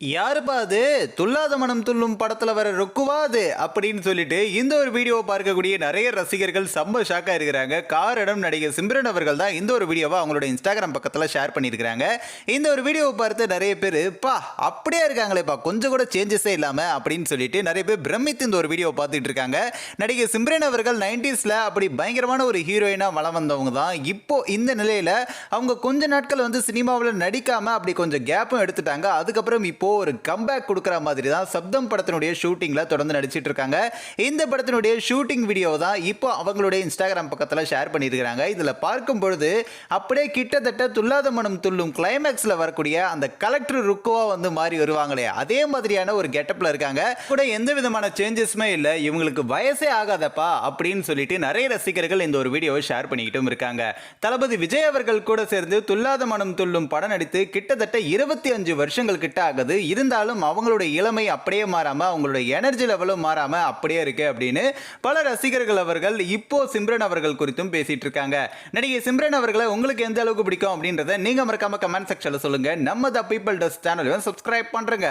யாருப்பா அது? துல்லாத மனம் துள்ளும் படத்தில் வர ரொக்குவா அது? அப்படின்னு சொல்லிட்டு இந்த ஒரு வீடியோவை பார்க்கக்கூடிய நிறைய ரசிகர்கள் செம்ம ஷாக்காக இருக்கிறாங்க. காரணம் நடிகர் சிம்ரன் அவர்கள் தான் இந்த ஒரு வீடியோவை அவங்களோட இன்ஸ்டாகிராம் பக்கத்தில் ஷேர் பண்ணியிருக்கிறாங்க. இந்த ஒரு வீடியோவை பார்த்து நிறைய பேர் பா அப்படியே இருக்காங்களேப்பா கொஞ்சம் கூட சேஞ்சஸே இல்லாமல் அப்படின்னு சொல்லிட்டு நிறைய பேர் பிரமித்து இந்த ஒரு வீடியோவை பார்த்துட்டு இருக்காங்க. நடிகர் சிம்ரன் அவர்கள் நைன்டிஸில் அப்படி பயங்கரமான ஒரு ஹீரோயினாக வளம் வந்தவங்க தான். இப்போ இந்த நிலையில் அவங்க கொஞ்ச நாட்கள் வந்து சினிமாவில் நடிக்காமல் அப்படி கொஞ்சம் கேப்பும் எடுத்துட்டாங்க. அதுக்கப்புறம் இப்போ ஒரு கம்பேக் கொடுக்குற மாதிரி தான் சப்தம் படத்தினுடைய ஷூட்டிங்கில் தொடர்ந்து நடிச்சிட்டு இருக்காங்க. இந்த படத்தினுடைய ஷூட்டிங் வீடியோ தான் இப்போ அவங்களுடைய இன்ஸ்டாகிராம் பக்கத்தில் ஷேர் பண்ணியிருக்கிறாங்க. இதில் பார்க்கும் பொழுது அப்படியே கிட்டத்தட்ட துல்லாத மனம் துள்ளும் கிளைமேக்ஸில் வரக்கூடிய அந்த கலெக்டர் ருக்கோவாக வந்து மாறி வருவாங்களே. அதே மாதிரியான ஒரு கெட்டப்பில் இருக்காங்க. கூட எந்த விதமான சேஞ்சஸுமே இல்லை. இவங்களுக்கு வயசே ஆகாதப்பா அப்படின்னு சொல்லிட்டு நிறைய ரசிகர்கள் இந்த ஒரு வீடியோவை ஷேர் பண்ணிக்கிட்டும் இருக்காங்க. தளபதி விஜய் அவர்கள் கூட சேர்ந்து துல்லாத மனம் துள்ளும் படம் நடித்து கிட்டத்தட்ட இருபத்தி அஞ்சு வருஷங்கள் கிட்ட ஆகுது. இருந்தாலும் அவங்களுடைய இளமை அப்படியே மாறாம அவங்களுடைய எனர்ஜி லெவலும் மாறாம அப்படியே இருக்கு அப்படின்னு பல ரசிகர்கள் அவர்கள் இப்போ சிம்ரன் அவர்கள் குறித்தும் பேசிட்டு இருக்காங்க. நடிகை சிம்ரன் அவர்களை உங்களுக்கு எந்த அளவுக்கு பிடிக்கும் அப்படின்றத நீங்க மறக்காம கமெண்ட் செக்ஷன்ல சொல்லுங்க. நம்ம the people does channel subscribe பண்றேங்க.